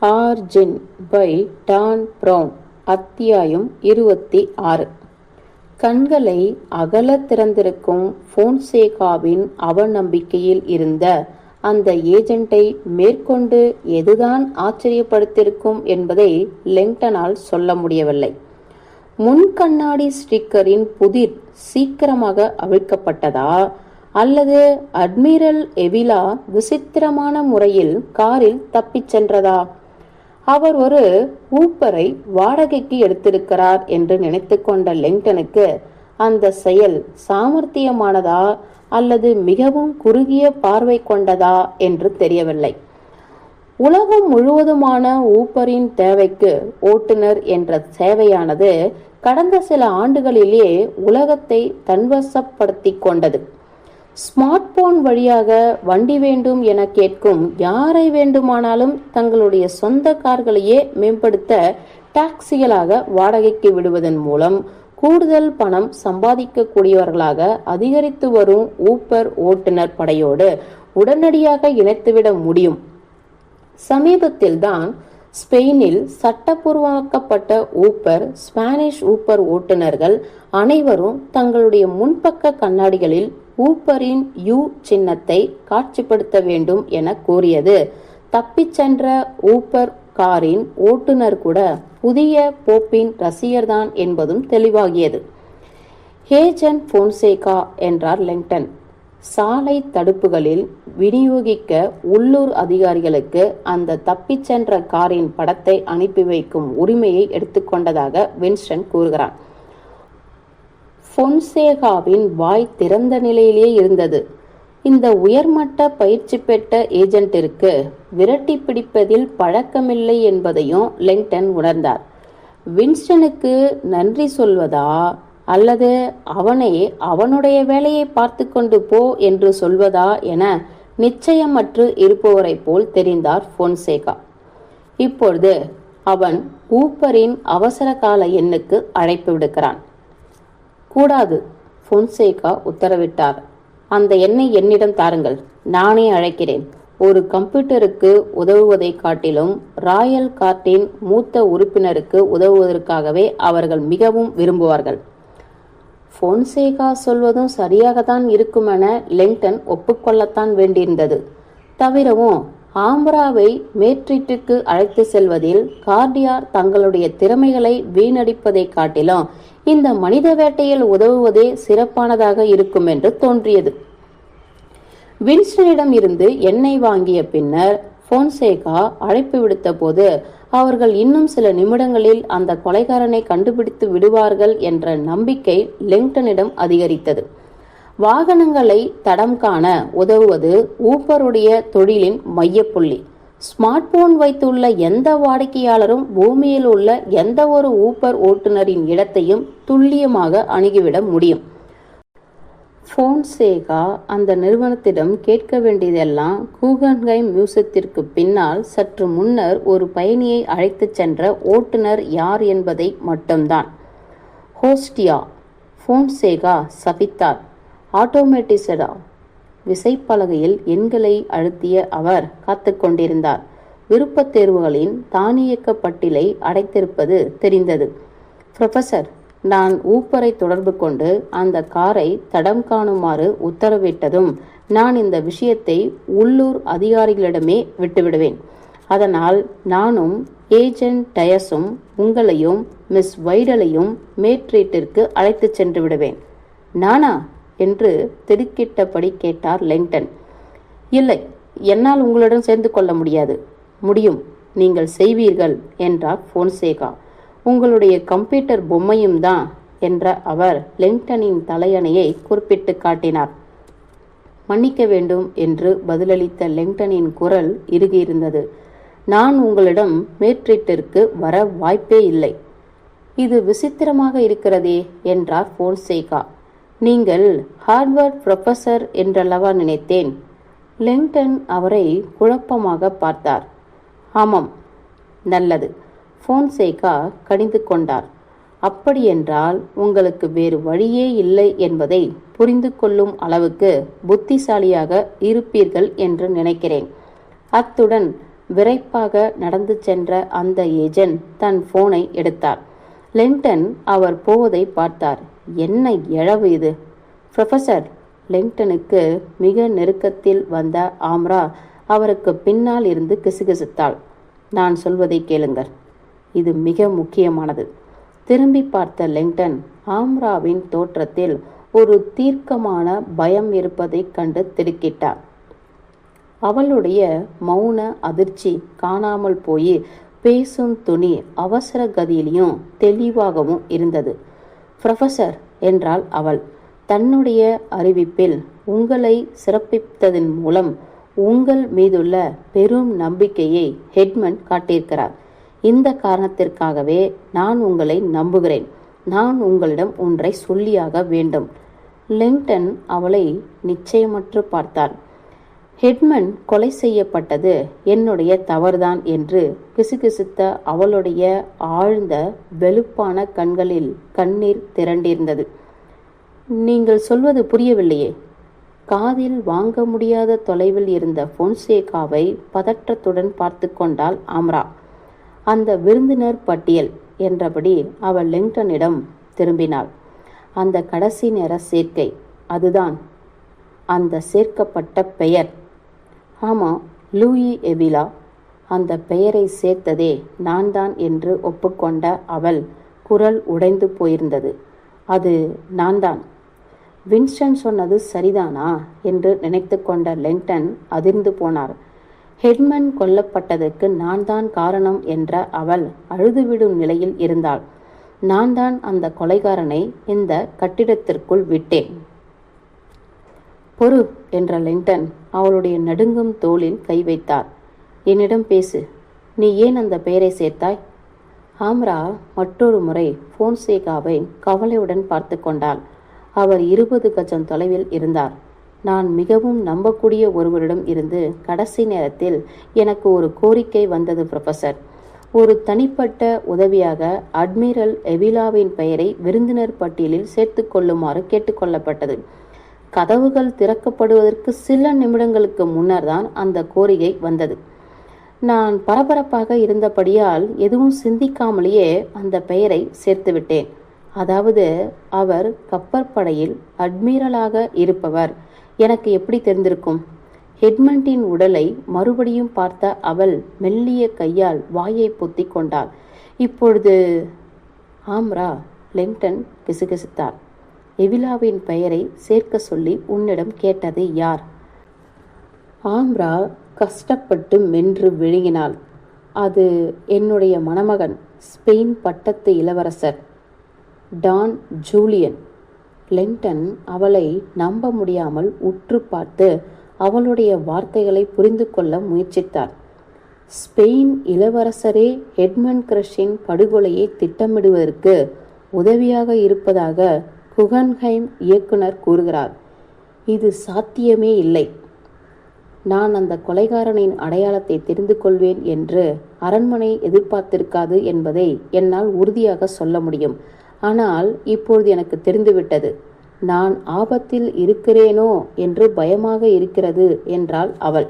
Origin by Don brown அத்தியாயம் இருபத்தி ஆறு. கண்களை அகலத் திறந்திருக்கும் போன்சேகாவின் அவநம்பிக்கையில் இருந்த அந்த ஏஜெண்டை மேற்கொண்டு எதுதான் ஆச்சரியப்படுத்தியிருக்கும் என்பதை லெங்டனால் சொல்ல முடியவில்லை. முன் கண்ணாடி ஸ்டிக்கரின் புதிர் சீக்கிரமாக அவிழ்க்கப்பட்டதா? அல்லது அட்மிரல் எவிலா விசித்திரமான முறையில் காரில் தப்பிச் சென்றதா? அவர் ஒரு ஊப்பரை வாடகைக்கு எடுத்திருக்கிறார் என்று நினைத்து கொண்ட லெங்டனுக்கு அந்த செயல் சாமர்த்தியமானதா அல்லது மிகவும் குறுகிய பார்வை கொண்டதா என்று தெரியவில்லை. உலகம் முழுவதுமான ஊப்பரின் தேவைக்கு ஓட்டுநர் என்ற சேவையானது கடந்த சில ஆண்டுகளிலே உலகத்தை தன்வசப்படுத்தி கொண்டது. ஸ்மார்ட் போன் வழியாக வண்டி வேண்டும் என கேட்கும் யாரை வேண்டுமானாலும் தங்களுடைய சொந்த கார்களையே மேம்படுத்த டாக்ஸிகளாக வாடகைக்கு விடுவதன் மூலம் கூடுதல் பணம் சம்பாதிக்கக்கூடியவர்களாக அதிகரித்து வரும் ஊப்பர் ஓட்டுநர் படையோடு உடனடியாக இணைத்துவிட முடியும். சமீபத்தில்தான் ஸ்பெயினில் சட்டப்பூர்வமாக்கப்பட்ட ஊப்பர் ஸ்பானிஷ் ஊப்பர் ஓட்டுநர்கள் அனைவரும் தங்களுடைய முன்பக்க கண்ணாடிகளில் ஊப்பரின் யூ சின்னத்தை காட்சிப்படுத்த வேண்டும் என கூறியது. தப்பிச் சென்ற ஊப்பர் காரின் ஓட்டுநர் கூட புதிய போப்பின் ரசிகர்தான் என்பதும் தெளிவாகியது. ஹேஜன் போன்சேகா என்றார் லெங்டன். சாலை தடுப்புகளில் விநியோகிக்க உள்ளூர் அதிகாரிகளுக்கு அந்த தப்பிச் சென்ற காரின் படத்தை அனுப்பி வைக்கும் உரிமையை எடுத்துக்கொண்டதாக வின்ஸ்டன் கூறுகிறான் பொன்சேகாவின் வாய் திறந்த நிலையிலே இருந்தது. இந்த உயர்மட்ட பயிற்சி பெற்ற ஏஜென்ட்டிற்கு விரட்டி பிடிப்பதில் பழக்கமில்லை என்பதையும் லெங்டன் உணர்ந்தார். வின்ஸ்டனுக்கு நன்றி சொல்வதா? அல்லது அவனை அவனுடைய வேலையை பார்த்து கொண்டு போ என்று சொல்வதா என நிச்சயமற்று இருப்பவரை போல் தெரிந்தார் போன்சேகா இப்பொழுது அவன் ஊப்பரின் அவசர கால எண்ணுக்கு அழைப்பு விடுக்கிறான். கூடாது பொன்சேகா உத்தரவிட்டார். அந்த எண்ணை என்னிடம் தாருங்கள். நானே அழைக்கிறேன். ஒரு கம்ப்யூட்டருக்கு உதவுவதை காட்டிலும் ராயல் கார்ட்டின் மூத்த உறுப்பினருக்கு உதவுவதற்காகவே அவர்கள் மிகவும் விரும்புவார்கள். ஃபோன்சேகா சொல்வதும் சரியாகத்தான் இருக்குமென லெங்டன் ஒப்புக்கொள்ளத்தான் வேண்டியிருந்தது. தவிரவும் ஆம்பராவை மேட்ரிட்டுக்கு அழைத்து செல்வதில் கார்டியார் தங்களுடைய திறமைகளை வீணடிப்பதை காட்டிலும் இந்த மனித வேட்டையில் உதவுவதே சிறப்பானதாக இருக்கும் என்று தோன்றியது. வின்ஸ்டனிடம் இருந்து எண்ணெய் வாங்கிய பின்னர் போன்சேகா அழைப்பு விடுத்த போது அவர்கள் இன்னும் சில நிமிடங்களில் அந்த கொலைகாரனை கண்டுபிடித்து விடுவார்கள் என்ற நம்பிக்கை லெங்டனிடம் அதிகரித்தது. வாகனங்களை தடம் காண உதவுவது ஊப்பருடைய தொழிலின் மையப்புள்ளி. ஸ்மார்ட் போன் வைத்துள்ள எந்த வாடிக்கையாளரும் பூமியில் உள்ள எந்த ஒரு ஊப்பர் ஓட்டுநரின் இடத்தையும் துல்லியமாக அணுகிவிட முடியும். ஃபோன்சேகா அந்த நிறுவனத்திடம் கேட்க வேண்டியதெல்லாம் கூகன்கைம் மியூசியத்திற்கு பின்னால் சற்று முன்னர் ஒரு பயணியை அழைத்துச் சென்ற ஓட்டுநர் யார் என்பதை மட்டும்தான். ஹோஸ்டியா ஃபோன்சேகா சபித்தார். ஆட்டோமேட்டிசடா விசைப்பலகையில் எண்களை அழுத்திய அவர் காத்து கொண்டிருந்தார். விருப்பத் தேர்வுகளின் தானியக்க பட்டியலை அடைத்திருப்பது தெரிந்தது. ப்ரொஃபசர் நான் ஊப்பரை தொடர்பு கொண்டு அந்த காரை தடம் காணுமாறு உத்தரவிட்டதும் நான் இந்த விஷயத்தை உள்ளூர் அதிகாரிகளிடமே விட்டுவிடுவேன். அதனால் நானும் ஏஜென்ட் டயஸும் உங்களையும் மிஸ் வைடலையும் மேட்ரீட்டிற்கு அழைத்துச் சென்று விடுவேன். நானா? என்று திடுக்கிட்டபடி கேட்டார் லெங்டன். இல்லை என்னால் உங்களுடன் சேர்ந்து கொள்ள முடியாது. முடியும். நீங்கள் செய்வீர்கள் என்றார் போன்சேகா உங்களுடைய கம்ப்யூட்டர் பொம்மையும் தான் என்ற அவர் லெங்டனின் தலையணையை குறிப்பிட்டு காட்டினார். மன்னிக்க வேண்டும் என்று பதிலளித்த லெங்டனின் குரல் இறுகியிருந்தது நான் உங்களிடம் மேட்ரிட்டிற்கு வர வாய்ப்பே இல்லை. இது விசித்திரமாக இருக்கிறதே என்றார் போன்சேகா நீங்கள் ஹார்வர்ட் ப்ரொஃபஸர் என்றல்லவா நினைத்தேன்? லெங்டன் அவரை குழப்பமாக பார்த்தார். ஆமாம் நல்லது. ஃபோன்சேகா கணிந்து கொண்டார் அப்படியென்றால் உங்களுக்கு வேறு வழியே இல்லை என்பதை புரிந்து கொள்ளும் அளவுக்கு புத்திசாலியாக இருப்பீர்கள் என்று நினைக்கிறேன். அத்துடன் விரைப்பாக நடந்து சென்ற அந்த ஏஜென்ட் தன் போனை எடுத்தார். லெங்டன் அவர் போவதை பார்த்தார். என்ன இழவு இது? ப்ரொஃபசர் லெங்டனுக்கு மிக நெருக்கத்தில் வந்த ஆம்ரா அவருக்கு பின்னால் இருந்து கிசுகிசுத்தாள். நான் சொல்வதை கேளுங்கள். இது மிக முக்கியமானது. திரும்பி பார்த்த லிங்டன் ஆம்ராவின் தோற்றத்தில் ஒரு தீர்க்கமான பயம் இருப்பதைக் கண்டு திடுக்கிட்டார். அவளுடைய மௌன அதிர்ச்சி காணாமல் போய் பேசும் துணி அவசர கதியிலையும் தெளிவாகவும் இருந்தது. ப்ரொஃபசர் என்றாள் அவள். தன்னுடைய அறிவிப்பில் உங்களை சிறப்பித்ததன் மூலம் உங்கள் மீதுள்ள பெரும் நம்பிக்கையை ஹெட்மன் காட்டியிருக்கிறார். இந்த காரணத்திற்காகவே நான் உங்களை நம்புகிறேன். நான் உங்களிடம் ஒன்றை சொல்லியாக வேண்டும். லிங்டன் அவளை நிச்சயமற்று பார்த்தான் ஹெட்மன் கொலை செய்யப்பட்டது என்னுடைய தவறுதான் என்று கிசுகிசுத்த அவளுடைய ஆழ்ந்த வெளுப்பான கண்களில் கண்ணீர் திரண்டிருந்தது. நீங்கள் சொல்வது புரியவில்லையே. காதில் வாங்க முடியாத தொலைவில் இருந்த பொன்சேகாவை பதற்றத்துடன் பார்த்து கொண்டாள் ஆம்ரா. அந்த விருந்தினர் பட்டியல் என்றபடி அவள் லிங்டனிடம் திரும்பினாள். அந்த கடைசி நேர சேர்க்கை அதுதான். அந்த சேர்க்கப்பட்ட பெயர். ஆமாம் லூயி எபிலா அந்த பெயரை சேர்த்ததே நான் தான் என்று ஒப்புக்கொண்ட அவள் குரல் உடைந்து போயிருந்தது. அது நான் தான். வின்ஸ்டன் சொன்னது சரிதானா? என்று நினைத்து கொண்ட லெங்டன் அதிர்ந்து போனார். ஹெட்மன் கொல்லப்பட்டதற்கு நான் தான் காரணம் என்ற அவள் அழுதுவிடும் நிலையில் இருந்தாள். நான் தான் அந்த கொலைகாரனை இந்த கட்டிடத்திற்குள் விட்டேன். பொறு என்ற லிண்டன் அவளுடைய நடுங்கும் தோளில் கை வைத்தார். என்னிடம் பேசு நீ ஏன் அந்த பெயரை சேர்த்தாய்? ஆம்ரா மற்றொரு முறை போன்சேகாவை கவலையுடன் பார்த்து கொண்டாள். அவர் இருபது கஜம் தொலைவில் இருந்தார். நான் மிகவும் நம்பக்கூடிய ஒருவரிடம் இருந்து கடைசி நேரத்தில் எனக்கு ஒரு கோரிக்கை வந்தது ப்ரொஃபசர் ஒரு தனிப்பட்ட உதவியாக அட்மிரல் எவிலாவின் பெயரை விருந்தினர் பட்டியலில் சேர்த்து கொள்ளுமாறு கேட்டுக்கொள்ளப்பட்டது. கதவுகள் திறக்கப்படுவதற்கு சில நிமிடங்களுக்கு முன்னர் தான் அந்த கோரிக்கை வந்தது. நான் பரபரப்பாக இருந்தபடியால் எதுவும் சிந்திக்காமலேயே அந்த பெயரை சேர்த்துவிட்டேன் அதாவது அவர் கப்பற்படையில் அட்மிரலாக இருப்பவர். எனக்கு எப்படி தெரிந்திருக்கும்? ஹெட்மண்டின் உடலை மறுபடியும் பார்த்த அவள் மெல்லிய கையால் வாயை பொத்தி கொண்டாள். இப்பொழுது ஆம்ரா லெங்டன் கிசுகிசுத்தார் எவிலாவின் பெயரை சேர்க்க சொல்லி உன்னிடம் கேட்டது யார்? ஆம்ரா கஷ்டப்பட்டு மென்று விழுங்கினாள். அது என்னுடைய மணமகன் ஸ்பெயின் பட்டத்து இளவரசர் டான் ஜூலியன். லெங்டன் அவளை நம்ப முடியாமல் உற்று பார்த்து அவளுடைய வார்த்தைகளை புரிந்து கொள்ள முயற்சித்தார். ஸ்பெயின் இளவரசரே ஹெட்மன் கிரஷின் படுகொலையை திட்டமிடுவதற்கு உதவியாக இருப்பதாக குகன்ஹைம் இயக்குனர் கூறுகிறார். இது சாத்தியமே இல்லை. நான் அந்த கொலைகாரனின் அடையாளத்தை தெரிந்து கொள்வேன் என்று அரண்மனை எதிர்பார்த்திருக்காது என்பதை என்னால் உறுதியாக சொல்ல முடியும். ஆனால் இப்பொழுது எனக்கு தெரிந்துவிட்டது. நான் ஆபத்தில் இருக்கிறேனோ என்று பயமாக இருக்கிறது என்றாள் அவள்.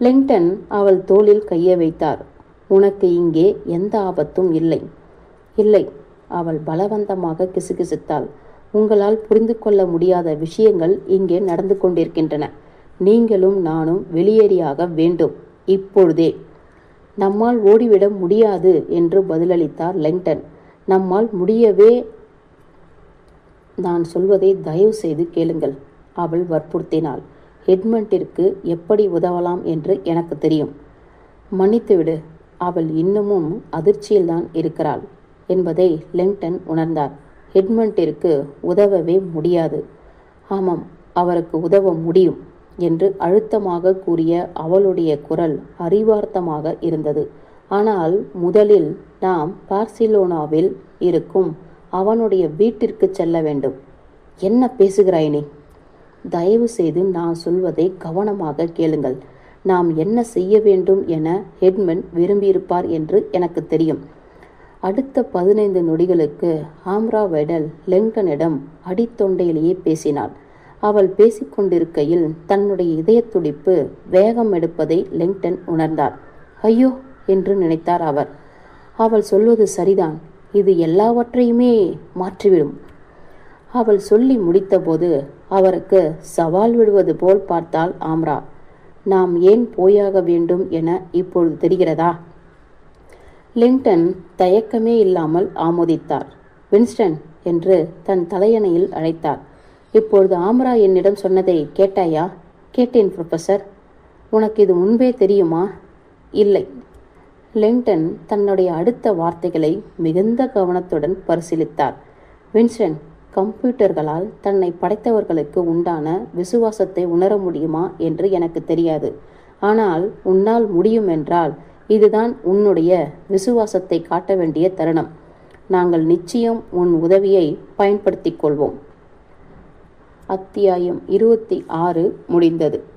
லிங்டன் அவள் தோளில் கைய வைத்தார். உனக்கு இங்கே எந்த ஆபத்தும் இல்லை. இல்லை அவள் பலவந்தமாக கிசுகிசுத்தாள். உங்களால் புரிந்து கொள்ள முடியாத விஷயங்கள் இங்கே நடந்து கொண்டிருக்கின்றன. நீங்களும் நானும் வெளியேறியாக வேண்டும். இப்பொழுதே. நம்மால் ஓடிவிட முடியாது என்று பதிலளித்தார் லெங்டன். நம்மால் முடியவே நான் சொல்வதை தயவு செய்து கேளுங்கள் அவள் வற்புறுத்தினாள். ஹெட்மண்டிற்கு எப்படி உதவலாம் என்று எனக்கு தெரியும். மன்னித்துவிடு அவள் இன்னமும் அதிர்ச்சியில்தான் இருக்கிறாள் என்பதை லெங்டன் உணர்ந்தார். ஹெட்மண்டிற்கு உதவவே முடியாது. ஆமாம் அவருக்கு உதவ முடியும் என்று அழுத்தமாக கூறிய அவளுடைய குரல் அறிவார்த்தமாக இருந்தது. ஆனால் முதலில் நாம் பார்சிலோனாவில் இருக்கும் அவனுடைய வீட்டிற்கு செல்ல வேண்டும். என்ன பேசுகிறாய் நீ? தயவு செய்து நான் சொல்வதை கவனமாக கேளுங்கள். நாம் என்ன செய்ய வேண்டும் என ஹெட்மன் விரும்பியிருப்பார் என்று எனக்கு தெரியும். அடுத்த பதினைந்து நொடிகளுக்கு ஆம்ரா வெடல் லெங்கனிடம் அடித்தொண்டையிலேயே பேசினாள். அவள் பேசிக்கொண்டிருக்கையில் தன்னுடைய இதய துடிப்பு வேகம் எடுப்பதை லெங்டன் உணர்ந்தார் ஐயோ! என்று நினைத்தார் அவர். அவள் சொல்வது சரிதான். இது எல்லாவற்றையுமே மாற்றிவிடும். அவள் சொல்லி முடித்தபோது அவருக்கு சவால் விடுவது போல் பார்த்தாள் ஆம்ரா. நாம் ஏன் போயாக வேண்டும் என இப்பொழுது தெரிகிறதா? லிங்டன் தயக்கமே இல்லாமல் ஆமோதித்தார். வின்ஸ்டன் என்று தன் தலையணையில் அழைத்தார். இப்பொழுது ஆம்ரா என்னிடம் சொன்னதை கேட்டாயா? கேட்டேன் ப்ரொஃபசர் உனக்கு இது முன்பே தெரியுமா? இல்லை. லிங்டன் தன்னுடைய அடுத்த வார்த்தைகளை மிகுந்த கவனத்துடன் பரிசீலித்தார். வின்சென்ட் கம்ப்யூட்டர்களால் தன்னை படைத்தவர்களுக்கு உண்டான விசுவாசத்தை உணர முடியுமா என்று எனக்கு தெரியாது. ஆனால் உன்னால் முடியும் என்றால் இதுதான் உன்னுடைய விசுவாசத்தை காட்ட வேண்டிய தருணம். நாங்கள் நிச்சயம் உன் உதவியை பயன்படுத்திக் கொள்வோம். அத்தியாயம் இருபத்தி ஆறு முடிந்தது.